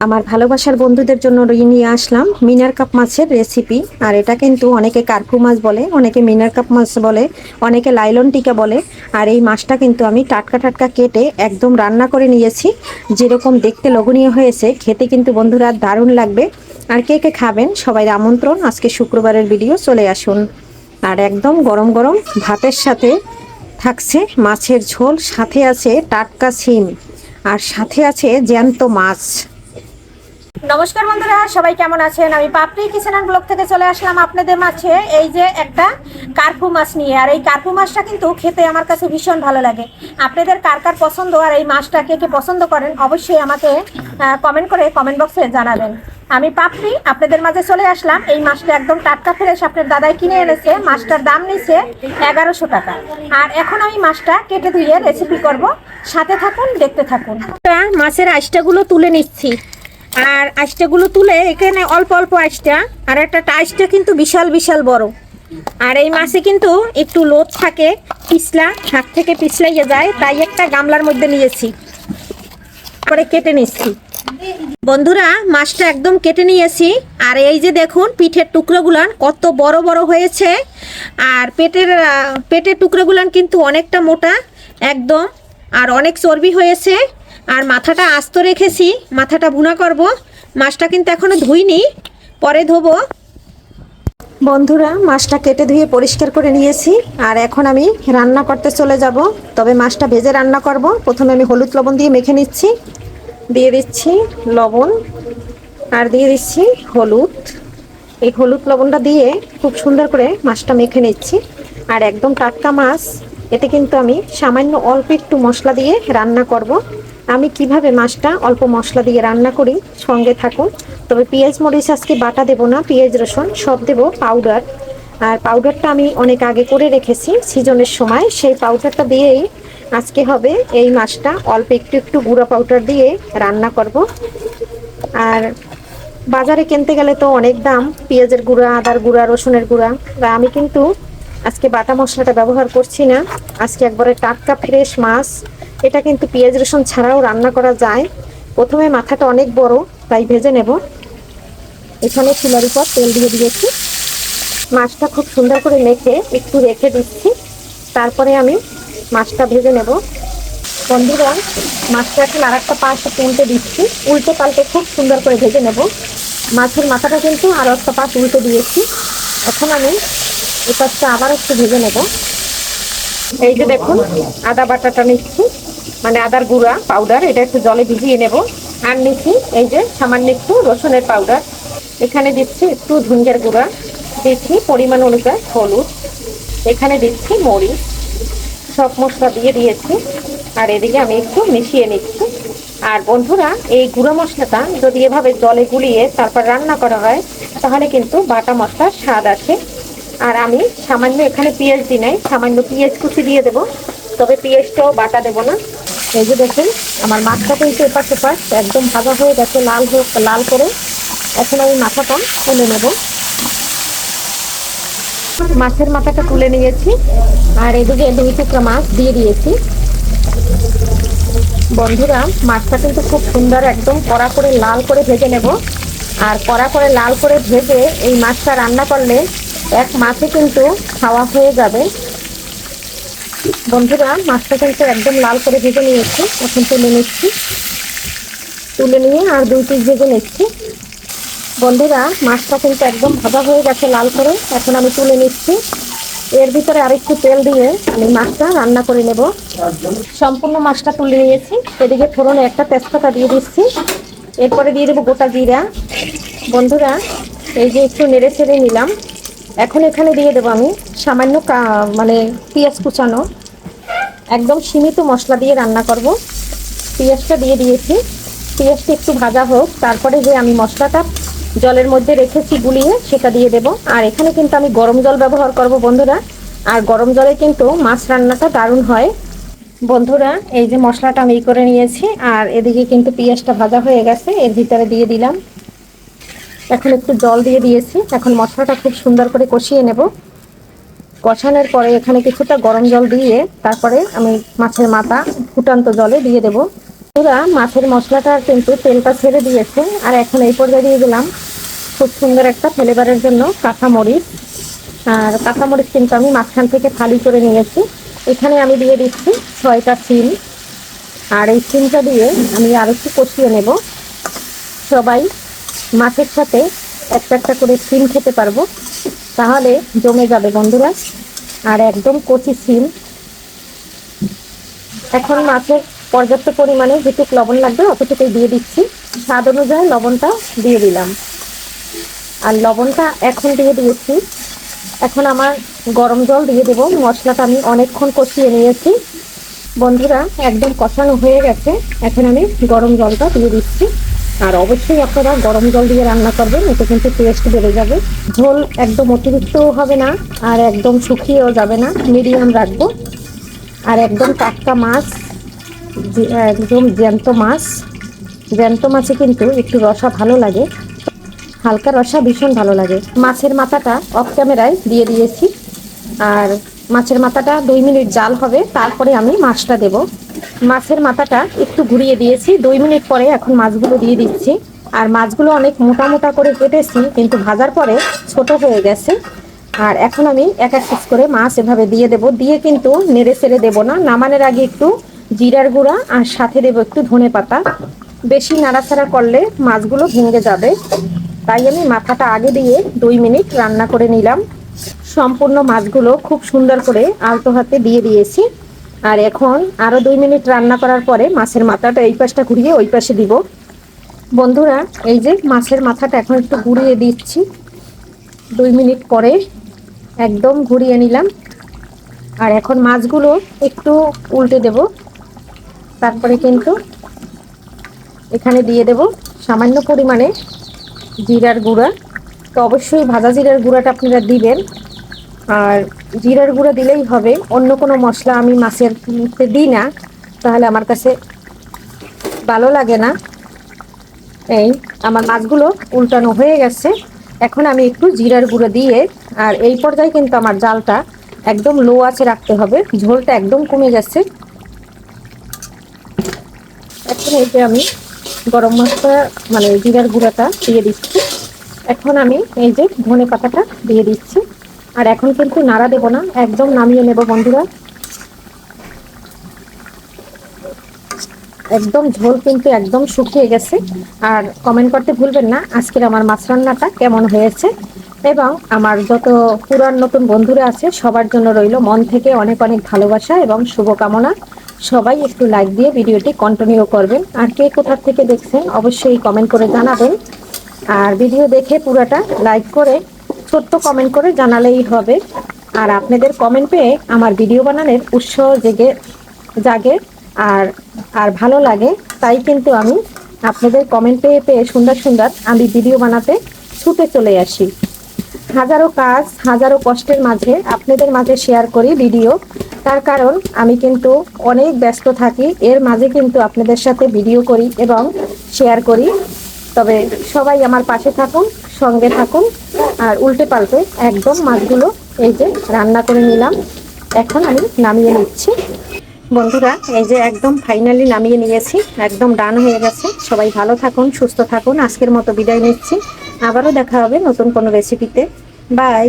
আমার ভালোবাসার বন্ধুদের জন্য নিয়ে আসলাম। মিনার কাপ মাছের রেসিপি আর এটা কিন্তু অনেকে কার্পু মাছ বলে, অনেকে মিনার কাপ মাছ বলে, অনেকে লাইলন টিকা বলে। আর এই মাছটা কিন্তু আমি টাটকা টাটকা কেটে একদম রান্না করে নিয়েছি। যেরকম দেখতে লোভনীয় হয়েছে, খেতে কিন্তু বন্ধুরা দারুণ লাগবে। আর কে কে খাবেন সবাই আমন্ত্রণ। আজকে শুক্রবারের ভিডিও চলে আসুন। আর একদম গরম গরম ভাতের সাথে থাকছে মাছের ঝোল। সাথে আছে টাটকা সিম। আর সাথে আছে জ্যান্ত মাছ। নমস্কার বন্ধুরা, সবাই কেমন আছেন? আমি পাপড়ি কিচেন ব্লগ থেকে চলে আসলাম আপনাদের মাঝে। এই যে একটা কার্পু মাছ নিয়ে, আর এই কার্পু মাছটা কিন্তু খেতে আমার কাছে ভীষণ ভালো লাগে। আপনাদের কার কার পছন্দ আর এই মাছটা কে কে পছন্দ করেন, অবশ্যই আমাকে কমেন্ট করে কমেন্ট বক্সে জানাবেন। আমি পাপড়ি, আপনাদের মাঝে চলে আসলাম। এই মাছটা একদম টাটকা ফ্রেশ আপনার দাদাই কিনে এনেছে। মাছটার দাম নিচ্ছে এগারোশো টাকা। আর এখন আমি মাছটা কেটে ধুয়ে রেসিপি করব। সাথে থাকুন, দেখতে থাকুন। মাছের আইসটাগুলো তুলে নিচ্ছি। আর আইসটাগুলো তুলে এখানে অল্প অল্প আইসটা, আর একটা আইসটা কিন্তু বিশাল বিশাল বড়। আর এই মাছে কিন্তু একটু লোদ থাকে, পিছলা, হাত থেকে পিছলাইয়ে যায়, তাই একটা গামলার মধ্যে নিয়েছি। পরে কেটে নিচ্ছি। বন্ধুরা, মাছটা একদম কেটে নিয়েছি, আর এই যে দেখুন, পিঠের টুকরোগুলান কত বড় বড় হয়েছে। আর পেটের পেটের টুকরোগুলান কিন্তু অনেকটা মোটা, একদম, আর অনেক চর্বি হয়েছে। আর মাথাটা আস্ত রেখেছি, মাথাটা ভুনা করব। মাছটা কিন্তু এখনও ধুইনি, পরে ধোবো। বন্ধুরা, মাছটা কেটে ধুয়ে পরিষ্কার করে নিয়েছি, আর এখন আমি রান্না করতে চলে যাব। তবে মাছটা ভেজে রান্না করব। প্রথমে আমি হলুদ লবণ দিয়ে মেখে নিচ্ছি। দিয়ে দিচ্ছি লবণ, আর দিয়ে দিচ্ছি হলুদ। এই হলুদ লবণটা দিয়ে খুব সুন্দর করে মাছটা মেখে নিচ্ছি। আর একদম টাটকা মাছ এতে কিন্তু আমি সামান্য অল্প একটু মশলা দিয়ে রান্না করব। আমি কীভাবে মাছটা অল্প মশলা দিয়ে রান্না করি, সঙ্গে থাকুন। তবে পেঁয়াজ, মরিচ আজকে বাটা দেবো না, পেঁয়াজ, রসুন সব দেবো পাউডার আর পাউডারটা আমি অনেক আগে করে রেখেছি, সিজনের সময়। সেই পাউডারটা দিয়েই আজকে হবে এই মাছটা। অল্প একটু একটু গুঁড়া পাউডার দিয়ে রান্না করব। আর বাজারে কিনতে গেলে তো অনেক দাম, পেঁয়াজের গুঁড়া, আদার গুঁড়া, রসুনের গুঁড়া। আমি কিন্তু আজকে বাটা মশলাটা ব্যবহার করছি না। আজকে একবারে টাটকা ফ্রেশ মাছ। এটা কিন্তু পেঁয়াজ রসুন ছাড়াও রান্না করা যায়। প্রথমে মাথাটা অনেক বড়, তাই ভেজে নেব। এখানে চুলার উপর তেল দিয়ে দিয়েছি। মাছটা খুব সুন্দর করে মেখে একটু রেখে দিচ্ছি। তারপরে আমি মাছটা ভেজে নেব। বন্ধুরা, মাছটা এখন আর একটা পাশে উল্টে দিচ্ছি। উল্টে পাল্টে খুব সুন্দর করে ভেজে নেব। মাছের মাথাটা কিন্তু আর একটা পাশ উল্টে দিয়েছি। এখন আমি এই পাশটা আবার একটু ভেজে নেব। এই যে দেখুন, আদা বাটাটা নিচ্ছি মানে আদার গুঁড়া পাউডার এটা একটু জলে ভিজিয়ে নেব। আর নিচ্ছি এই যে সামান্য একটু রসুনের পাউডার এখানে দিচ্ছি একটু ধুঞ্জের গুঁড়া, দিচ্ছি পরিমাণ অনুযায়ী হলুদ। এখানে দিচ্ছি মরিচ, সব মশলা দিয়ে দিয়েছি। আর এদিকে আমি একটু মিশিয়ে নিচ্ছি। আর বন্ধুরা, এই গুঁড়ো মশলাটা যদি এভাবে জলে গুলিয়ে তারপর রান্না করা হয়, তাহলে কিন্তু বাটা মশলার স্বাদ আছে আর আমি সামান্য এখানে পেঁয়াজ দিই নাই, সামান্য পেঁয়াজ কুচি দিয়ে দেবো, তবে পেঁয়াজটাও বাটা দেবো না। এই যে দেখুন, আমার মাছটা কিন্তু এপাশ এপাশ, একদম ভাজা হয়ে গেছে, লাল হয়ে, লাল করে। এখন আমি মাথাটা তুলে নেব। মাছের মাথাটা তুলে নিয়েছি, আর এদিকে দুই টুকরা মাছ দিয়ে দিয়েছি। বন্ধুরা, মাছটা কিন্তু খুব সুন্দর, একদম কড়া করে লাল করে ভেজে নেব। আর কড়া করে লাল করে ভেজে এই মাছটা রান্না করলে এক মাছে কিন্তু খাওয়া হয়ে যাবে। বন্ধুরা, মাছটা কিন্তু একদম লাল করে ভেজে নিয়েছি। এখন তুলে নিচ্ছি। তুলে নিয়ে আর দুই পিস ভেজে নিচ্ছি। বন্ধুরা, মাছটা কিন্তু একদম ভাজা হয়ে গেছে লাল করে। এখন আমি তুলে নিচ্ছি। এর ভিতরে আরেকটু তেল দিয়ে আমি মাছটা রান্না করে নেব। সম্পূর্ণ মাছটা তুলে নিয়েছি। এদিকে ফোড়নে একটা তেজপাতা দিয়ে দিচ্ছি। এরপরে দিয়ে দেবো গোটা জিরা। বন্ধুরা, এই যে একটু নেড়ে ছেড়ে নিলাম। এখন এখানে দিয়ে দেবো আমি সামান্য মানে পেঁয়াজ কুচানো। একদম সীমিত মশলা দিয়ে রান্না করব। পেঁয়াজটা দিয়ে দিয়েছি। পেঁয়াজটা একটু ভাজা হোক, তারপরে যে আমি মশলাটা জলের মধ্যে রেখেছি গুলিয়ে, সেটা দিয়ে দেব। আর এখানে কিন্তু আমি গরম জল ব্যবহার করব, বন্ধুরা। আর গরম জলে কিন্তু মাছ রান্নাটা দারুণ হয়। বন্ধুরা, এই যে মশলাটা আমি করে নিয়েছি, আর এদিকে কিন্তু পেঁয়াজটা ভাজা হয়ে গেছে, এর ভিতরে দিয়ে দিলাম। এখন একটু জল দিয়ে দিয়েছি। এখন মশলাটা খুব সুন্দর করে কষিয়ে নেব। কষানোর পরে এখানে কিছুটা গরম জল দিয়ে তারপরে আমি মাছের মাথা ফুটান্ত জলে দিয়ে দেব। পুরা মাছের মশলাটা কিন্তু তেলটা ছেড়ে দিয়েছে। আর এখন এই পর্যায়ে দিয়ে দিলাম খুব সুন্দর একটা ফ্লেভারের জন্য কাঁচামরিচ। আর কাঁচামরিচ কিন্তু আমি মাঝখান থেকে ফালি করে নিয়েছি। এখানে আমি দিয়ে দিচ্ছি ছয়টা সিম। আর এই সিমটা দিয়ে আমি আর একটু কষিয়ে নেব। সবাই মাছের সাথে একটা একটা করে সিম খেতে পারব। তাহলে জমে যাবে বন্ধুরা। আর একদম কচি সিম। এখন মাছের পর্যাপ্ত পরিমাণে যেটুকু লবণ লাগবে অতটুকুই দিয়ে দিচ্ছি। স্বাদ অনুযায়ী লবণটা দিয়ে দিলাম। আর লবণটা এখন দিয়ে দিয়েছি। এখন আমার গরম জল দিয়ে দেবো। মশলাটা আমি অনেকক্ষণ কষিয়ে নিয়েছি। বন্ধুরা, একদম কষানো হয়ে গেছে। এখন আমি গরম জলটা দিয়ে দিচ্ছি। আর অবশ্যই আপনারা গরম জল দিয়ে রান্না করবেন, এতে কিন্তু টেস্ট বেড়ে যাবে। ঝোল একদম অতিরিক্তও হবে না, আর একদম শুকিয়েও যাবে না। মিডিয়াম রাখব। আর একদম টাটকা মাছ একদম জ্যান্ত মাছ। জ্যান্ত মাছে কিন্তু একটু রসা ভালো লাগে। হালকা রসা ভীষণ ভালো লাগে। মাছের মাথাটা অফ ক্যামেরায় দিয়ে দিয়েছি। আর মাছের মাথাটা দুই মিনিট জাল হবে, তারপরে আমি মাছটা দেব। মাছের মাথাটা একটু ঘুরিয়ে দিয়েছি। দুই মিনিট পরে এখন মাছগুলো দিয়ে দিচ্ছি। আর মাছগুলো অনেক মোটা মোটা করে কেটেছি, কিন্তু ভাজার পরে ছোট হয়ে গেছে। আর এখন আমি এক এক পিস করে মাছ এভাবে দিয়ে দেব। দিয়ে কিন্তু নেড়ে সেড়ে দেবো না। নামানোর আগে একটু জিরার গুঁড়া আর সাথে দেবো একটু ধনে পাতা। বেশি নাড়াচাড়া করলে মাছগুলো ভেঙে যাবে। তাই আমি মাথাটা আগে দিয়ে দুই মিনিট রান্না করে নিলাম। সম্পূর্ণ মাছগুলো খুব সুন্দর করে আলতো হাতে দিয়ে দিয়েছি। আর এখন আরও দুই মিনিট রান্না করার পরে মাছের মাথাটা এই পাশটা ঘুরিয়ে ওই পাশে দিব। বন্ধুরা, এই যে মাছের মাথাটা এখন একটু ঘুরিয়ে দিচ্ছি। দুই মিনিট পরে একদম ঘুরিয়ে নিলাম। আর এখন মাছগুলো একটু উল্টে দেব। তারপরে কিন্তু এখানে দিয়ে দেব সামান্য পরিমাণে জিরার গুঁড়া। তো অবশ্যই ভাজা জিরার গুঁড়াটা আপনারা দিবেন। আর জিরার গুঁড়া দিলেই হবে। অন্য কোনো মশলা আমি মাছের মধ্যে দিই না। তাহলে আমার কাছে ভালো লাগে না। এই, আমার মাছগুলো উল্টানো হয়ে গেছে। এখন আমি একটু জিরার গুঁড়ো দিয়ে, আর এই পর্যায়ে কিন্তু আমার জালটা একদম লো আছে রাখতে হবে। ঝোলটা একদম কমে গেছে এখন এই যে আমি গরম মশলা মানে জিরার গুঁড়োটা দিয়ে দিচ্ছি। এখন আমি এই যে ধনে পাতাটা দিয়ে দিচ্ছি। আর এখন কিন্তু নাড়া দেবো না, একদম নামিয়ে নেব বন্ধুরা। একদম ঝোল কিন্তু একদম শুকিয়ে গেছে, আর কমেন্ট করতে ভুলবেন না, আজকের আমার মাছ রান্নাটা কেমন হয়েছে এবং আমার যত পুরান নতুন বন্ধুরা আছে, সবার জন্য রইল মন থেকে অনেক অনেক ভালোবাসা এবং শুভকামনা। সবাই একটু লাইক দিয়ে ভিডিওটি কন্টিনিউ করবেন। আর কে কোথার থেকে দেখছেন, অবশ্যই কমেন্ট করে জানাবেন। আর ভিডিও দেখে পুরাটা লাইক করে ছোট্ট কমেন্ট করে জানালেই হবে। আর আপনাদের কমেন্ট পেয়ে আমার ভিডিও বানানোর উৎসাহ জেগে, জাগে আর আর ভালো লাগে। তাই কিন্তু আমি আপনাদের কমেন্ট পেয়ে পেয়ে সুন্দর সুন্দর আমি ভিডিও বানাতে ছুটে চলে আসি। হাজারো কাজ, হাজারো কষ্টের মাঝে আপনাদের মাঝে শেয়ার করি ভিডিও তার কারণ আমি কিন্তু অনেক ব্যস্ত থাকি, এর মাঝে কিন্তু আপনাদের সাথে ভিডিও করি এবং শেয়ার করি। তবে সবাই আমার পাশে থাকুন। সঙ্গে থাকুন। আর উল্টে পাল্টে একদম মাছগুলো এই যে রান্না করে নিলাম। এখন আমি নামিয়ে নিচ্ছি। বন্ধুরা, এই যে একদম ফাইনালি নামিয়ে নিয়েছি। একদম ডান হয়ে গেছে। সবাই ভালো থাকুন, সুস্থ থাকুন। আজকের মতো বিদায় নিচ্ছি। আবারও দেখা হবে নতুন কোনো রেসিপিতে বাই